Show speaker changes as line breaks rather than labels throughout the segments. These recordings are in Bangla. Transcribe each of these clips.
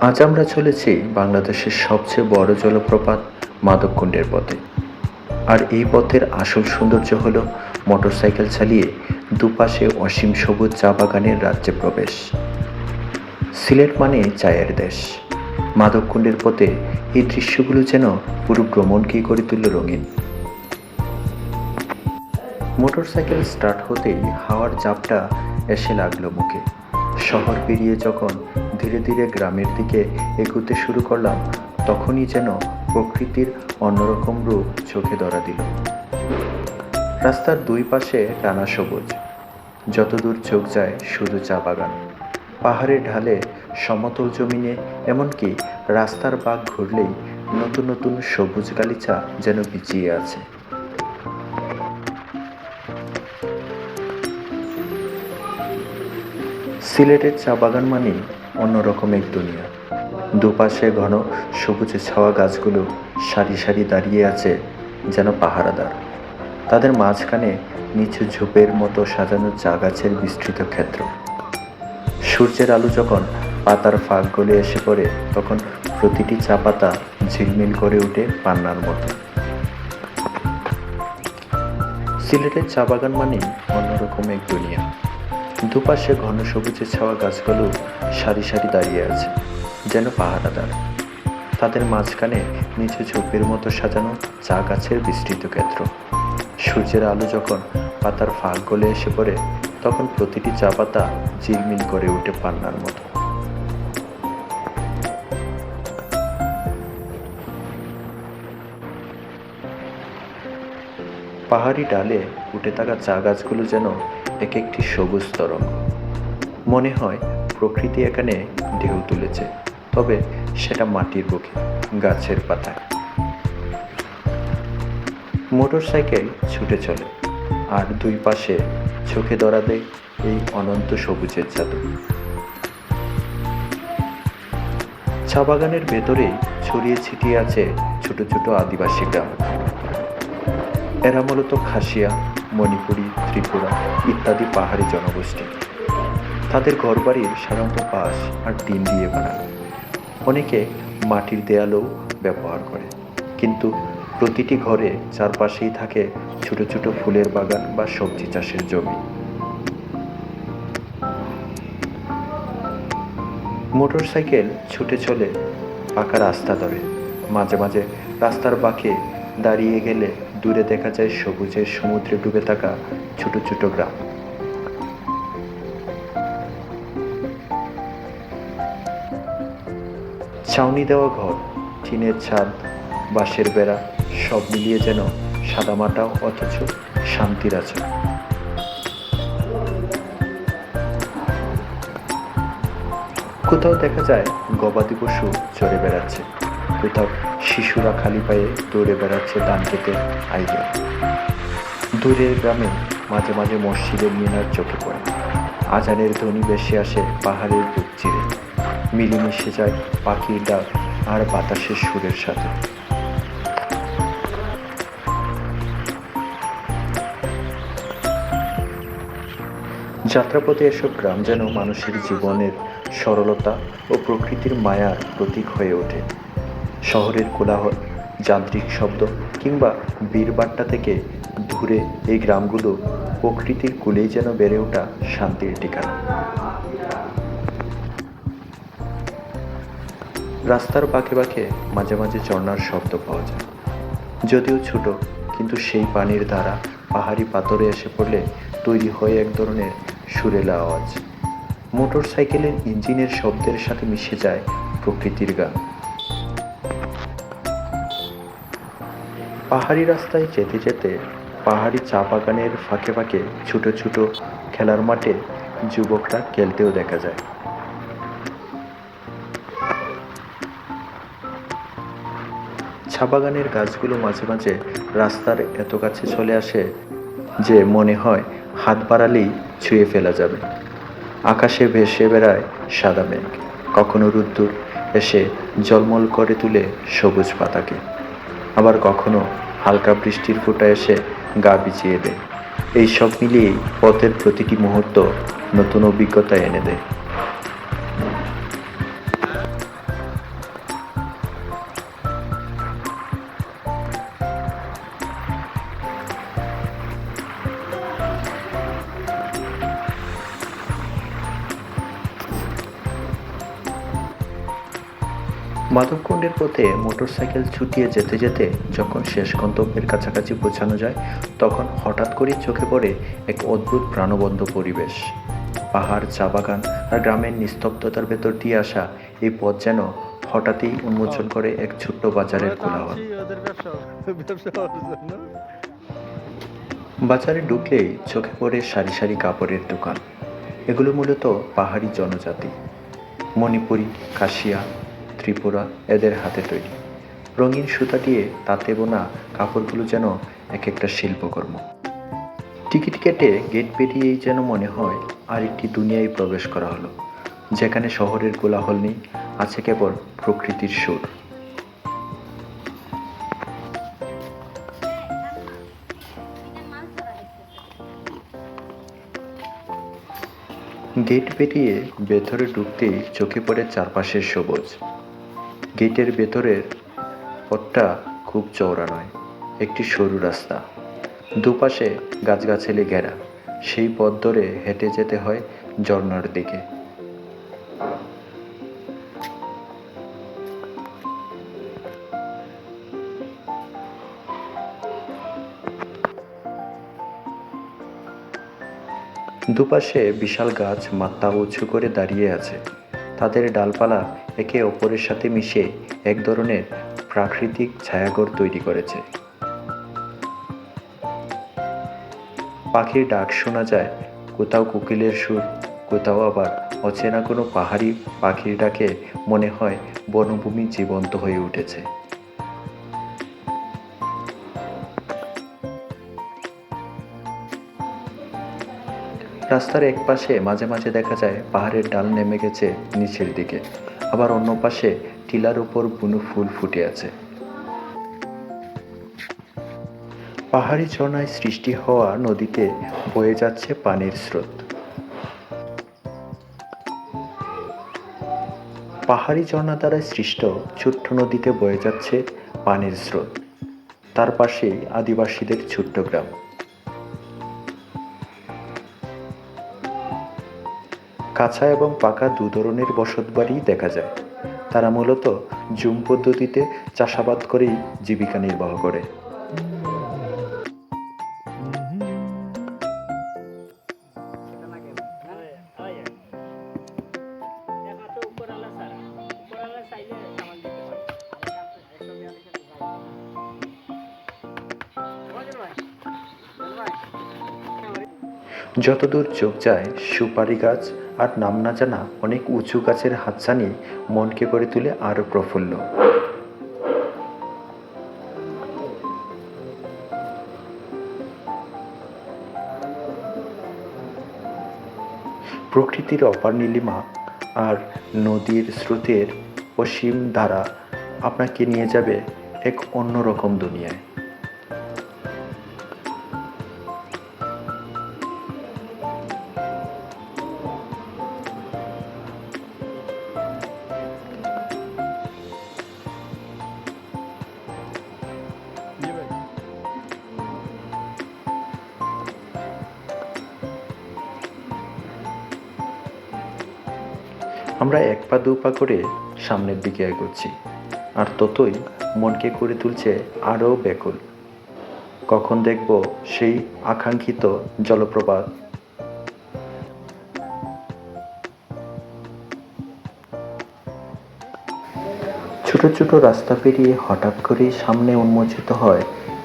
আজ আমরা চলেছি বাংলাদেশের সবচেয়ে বড় জলপ্রপাত মাধবকুণ্ডের পথে। আর এই পথের আসল সৌন্দর্য হল মোটরসাইকেল চালিয়ে দুপাশে অসীম সবুজ চা বাগানের রাজ্যে প্রবেশ। সিলেট মানে চায়ের দেশ। মাধবকুণ্ডের পথে এই দৃশ্যগুলো যেন পুরো ভ্রমণকেই করে তুলল রঙিন। মোটরসাইকেল স্টার্ট হতেই হাওয়ার চাপটা এসে লাগল মুখে। শহর পেরিয়ে যখন ধীরে ধীরে গ্রামের দিকে এগুতে শুরু করলাম, তখনই যেন প্রকৃতির অন্যরকম রূপ চোখে ধরা দিল। রাস্তার দুই পাশে টানা সবুজ। যতদূর চোখ যায় শুধু চা বাগান। পাহাড়ের ঢালে সমতল জমিনে, এমনকি রাস্তার বাঘ ঘুরলেই নতুন নতুন সবুজ গালিচা যেন বিছিয়ে আছে। সিলেটের চা বাগান মানেই অন্যরকম এক দুনিয়া। দুপাশে ঘন সবুজে ছাওয়া গাছগুলো সারি সারি দাঁড়িয়ে আছে যেন পাহারাদার। তাদের মাঝখানে নিচু ঝোপের মতো সাজানো চা গাছের বিস্তৃত ক্ষেত্র। সূর্যের আলো যখন পাতার ফাঁক গলে এসে পড়ে, তখন প্রতিটি চা পাতা ঝিলমিল করে ওঠে পান্নার মতো। সিলেটের চা বাগান মানেই অন্যরকম এক দুনিয়া। দুপাশে ঘন সবুজে ছাওয়া গাছগুলো সারি সারি দাঁড়িয়ে আছে, যেন পাহারাদার। তাদের মাঝখানে নিচু ঝোপের মতো সাজানো চা গাছের বিস্তৃত ক্ষেত্র। সূর্যের আলো যখন পাতার ফাঁক গলে এসে পড়ে, তখন প্রতিটি চা পাতা ঝিলমিল করে উঠে পান্নার মতো। পাহাড়ি ডালে উঠে থাকা চা গাছগুলো যেন এক একটি সবুজ তরঙ্গ। মনে হয় প্রকৃতি এখানে ঢেউ তুলেছে, তবে সেটা মাটির বুকে, গাছের পাতায়। মোটর সাইকেল ছুটে চলে, আর দুই পাশে চোখে দেয় এই অনন্ত সবুজের জাদু চা বাগানের ভেতরেই ছড়িয়ে ছিটিয়ে আছে ছোট ছোট আদিবাসী গ্রাম। এরা মূলত খাসিয়া মণিপুরি, ত্রিপুরা ইত্যাদি পাহাড়ি জনগোষ্ঠী। তাদের ঘরবাড়ি সাধারণত বাঁশ আর টিন দিয়ে বানানো। অনেকে মাটির দেয়ালও ব্যবহার করে। কিন্তু প্রতিটি ঘরে চারপাশেই থাকে ছোট ছোট ফুলের বাগান বা সবজি চাষের জমি। মোটরসাইকেল ছুটে চলে পাকা রাস্তা ধরে। মাঝে মাঝে রাস্তার বাঁকে দাঁড়িয়ে গেলে দূরে দেখা যায় সবুজের সমুদ্রে ডুবে থাকা ছোট ছোট গ্রাম। ছাউনি দেওয়া ঘর, টিনের ছাদ, বাঁশের বেড়া, সব মিলিয়ে যেন সাদামাটা অথচ শান্তির আছে কোথাও দেখা যায় গবাদি পশু চড়ে বেড়াচ্ছে। কোথাও শিশুরা খালি পায়ে দৌড়ে বেড়াচ্ছে ধান খেতে আইলে। দূরের গ্রামে মাঝে মাঝে মসজিদের মিনার চোখে পড়ে। আজানের ধ্বনি বেশি আসে পাহাড়ের বুক চিরে। মিলেমিশে যায় পাখির ডাক আর বাতাসের সুরের সাথে। যাত্রাপথে এসব গ্রাম যেন মানুষের জীবনের সরলতা ও প্রকৃতির মায়ার প্রতীক হয়ে ওঠে। শহরের কোলাহল যান্ত্রিক শব্দ কিংবা বীরবাট্টা থেকে দূরে এই গ্রামগুলো প্রকৃতির কুলেই যেন বেড়ে ওঠা শান্তির ঠিকানা। রাস্তার বাঁকে বাঁকে মাঝে মাঝে ঝর্ণার শব্দ পাওয়া যায়। যদিও ছোট, কিন্তু সেই পানির ধারা পাহাড়ি পাথরে এসে পড়লে তৈরি হয় এক ধরনের সুরেলা আওয়াজ। মোটর সাইকেলের ইঞ্জিনের শব্দের সাথে মিশে যায় প্রকৃতির গান। পাহাড়ি রাস্তায় যেতে যেতে পাহাড়ি চা বাগানের ফাঁকে ফাঁকে ছোট ছোটো খেলার মাঠে যুবকরা খেলতেও দেখা যায়। চা বাগানের গাছগুলো মাঝে মাঝে রাস্তার এত কাছে চলে আসে যে মনে হয় হাত বাড়ালেই ছুঁয়ে ফেলা যাবে। আকাশে ভেসে বেড়ায় সাদা মেঘ। কখনো রুদ্দুর এসে জলমল করে তুলে সবুজ পাতাকে। আবার কখনো হালকা বৃষ্টির ফোঁটা এসে গা বিছিয়ে দেয় এই সব মিলিয়েই পথের প্রতিটি মুহূর্ত নতুন অভিজ্ঞতা এনে দেয়। মাধবকুণ্ডের পথে মোটরসাইকেল ছুটিয়ে যেতে যেতে যখন শেষ গন্তব্যের কাছাকাছি পৌঁছানো যায়, তখন হঠাৎ করেই চোখে পড়ে এক অদ্ভুত প্রাণবন্ত পরিবেশ। পাহাড়, চা বাগান আর গ্রামের নিস্তব্ধতার ভেতর দিয়ে আসা এই পথ যেন হঠাৎই উন্মোচন করে এক ছোট্ট বাজারের কোলাহল। বাজারে ঢুকলেই চোখে পড়ে সারি সারি কাপড়ের দোকান। এগুলো মূলত পাহাড়ি জনজাতি। মণিপুরি, কাশিয়া ত্রিপুরা এদের হাতে তৈরি। রঙিন সুতা দিয়ে তাতে বোনা কাপড়গুলো যেন এক একটা শিল্পকর্ম। টিকিট কেটে গেট পেরিয়েই যেন মনে হয় আর একটি দুনিয়ায় প্রবেশ করা হলো। যেখানে শহরের কোলাহল নেই, আছে কেবল প্রকৃতির সুর। গেট পেরিয়ে ভেতরে ঢুকতেই চোখে পড়ে চারপাশের সবুজ। গেটের ভেতরের পথটা খুব চওড়া নয়, একটি সরু রাস্তা। দুপাশে গাছগাছালি ঘেরা। সেই পথ ধরে হেঁটে যেতে হয় ঝর্ণার দিকে। দুপাশে বিশাল গাছ মাথা উঁচু করে দাঁড়িয়ে আছে। তাদের ডালপালা একে অপরের সাথে মিশে এক ধরনের প্রাকৃতিক ছায়াঘর তৈরি করেছে। পাখির ডাক শোনা যায়, কোথাও কোকিলের সুর, কোথাও আবার অচেনা কোনো পাহাড়ি পাখির ডাকে মনে হয় বনভূমি জীবন্ত হয়ে উঠেছে। রাস্তার এক পাশে মাঝে মাঝে দেখা যায় পাহাড়ের ডাল নেমে গেছে নিচের দিকে। আবার অন্য পাশে টিলার উপর বুনো ফুল ফুটে আছে। পাহাড়ি ঝর্ণায় সৃষ্টি হওয়া নদীতে বয়ে যাচ্ছে পানির স্রোত। পাহাড়ি ঝর্ণা দ্বারা সৃষ্ট ছোট্ট নদীতে বয়ে যাচ্ছে পানির স্রোত। তার পাশেই আদিবাসীদের ছোট্ট গ্রাম। কাঁচা এবং পাকা দু ধরনের বসতবাড়ি দেখা যায়। তারা মূলত জুম পদ্ধতিতে চাষাবাদ করেই জীবিকা নির্বাহ করে। যতদূর চোখ যায়, সুপারি গাছ আর নাম না জানা অনেক উঁচু গাছের হাতছানি মনকে করে তুলে আরও প্রফুল্ল। প্রকৃতির অপার নীলিমা আর নদীর স্রোতের অসীম ধারা আপনাকে নিয়ে যাবে এক অন্যরকম দুনিয়ায়। আমরা এক পা দু পা করে সামনের দিকে এগোচ্ছি, আর ততই মনকে করে তুলছে আরও ব্যাকুল। কখন দেখব সেই আকাঙ্ক্ষিত জলপ্রপাত। ছোট ছোট রাস্তা পেরিয়ে হঠাৎ করেই সামনে উন্মোচিত হয়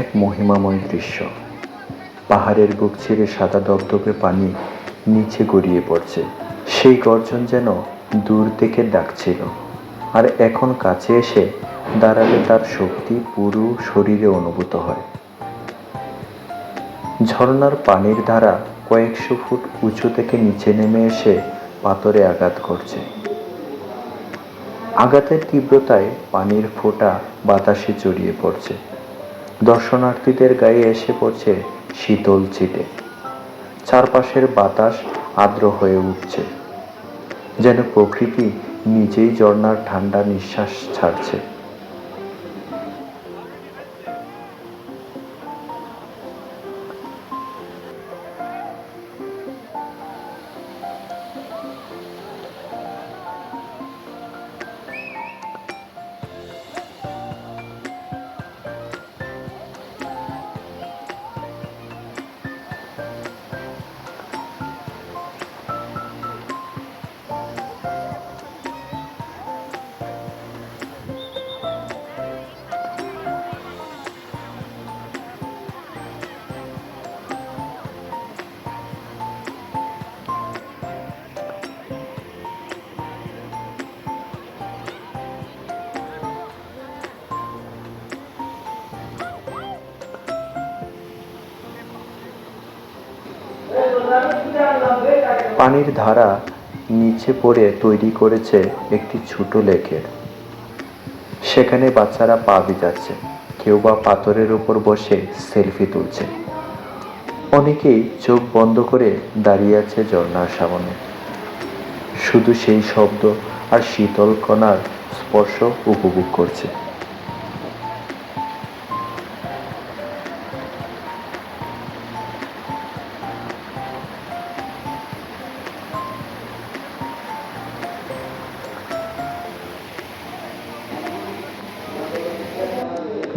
এক মহিমাময় দৃশ্য। পাহাড়ের বুক ছেড়ে সাদা দবদবে পানি নিচে গড়িয়ে পড়ছে। সেই গর্জন যেন দূর থেকে ডাকছিল। আর এখন কাছে এসে দাঁড়ালে তার শক্তি পুরো শরীরে অনুভূত হয়। ঝর্ণার পানির ধারা কয়েকশো ফুট উঁচু থেকে নিচে নেমে এসে পাথরে আঘাত করছে। আঘাতের তীব্রতায় পানির ফোঁটা বাতাসে জড়িয়ে পড়ছে। দর্শনার্থীদের গায়ে এসে পড়ছে শীতল ছিটে। চারপাশের বাতাস আর্দ্র হয়ে উঠছে। যেন প্রকৃতি নিজেই ঝর্ণার ঠান্ডা নিঃশ্বাস ছাড়ছে। পানির ধারা নিচে পড়ে তৈরি করেছে একটি ছোট লেকের। সেখানে বাচ্চারা পা ভিজাচ্ছে। কেউ বা পাথরের উপর বসে সেলফি তুলছে। অনেকেই চোখ বন্ধ করে দাঁড়িয়ে আছে ঝর্ণার সামনে। শুধু সেই শব্দ আর শীতল কণার স্পর্শ উপভোগ করছে।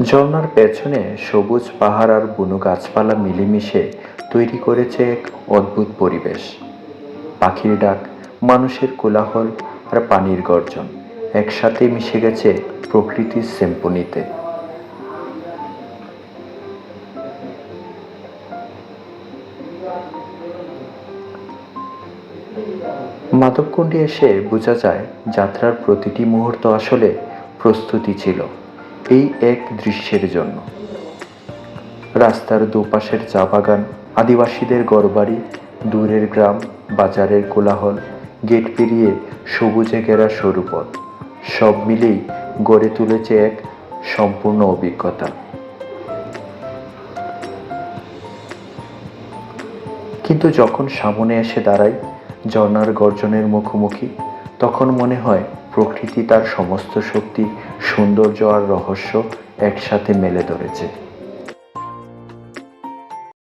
ঝর্ণার পেছনে সবুজ পাহাড় আর বুনো গাছপালা মিলেমিশে তৈরি করেছে এক অদ্ভুত পরিবেশ। পাখির ডাক, মানুষের কোলাহল আর পানির গর্জন একসাথে মিশে গেছে প্রকৃতির সেম্পনিতে মাধবকুণ্ডে এসে বোঝা যায়, যাত্রার প্রতিটি মুহূর্ত আসলে প্রস্তুতি ছিল। এই এক দৃশ্যের জন্য। রাস্তার দুপাশের চা বাগান, আদিবাসীদের গড়বাড়ি দূরের গ্রাম, বাজারের কোলাহল, গেট পেরিয়ে সবুজে ঘেরা সরু পথ, সব মিলেই গড়ে তুলেছে এক সম্পূর্ণ অভিজ্ঞতা। কিন্তু যখন সামনে এসে দাঁড়াই ঝর্ণার গর্জনের মুখোমুখি, তখন মনে হয় প্রকৃতি তার সমস্ত শক্তি সৌন্দর্য আর রহস্য একসাথে মেলে ধরেছে।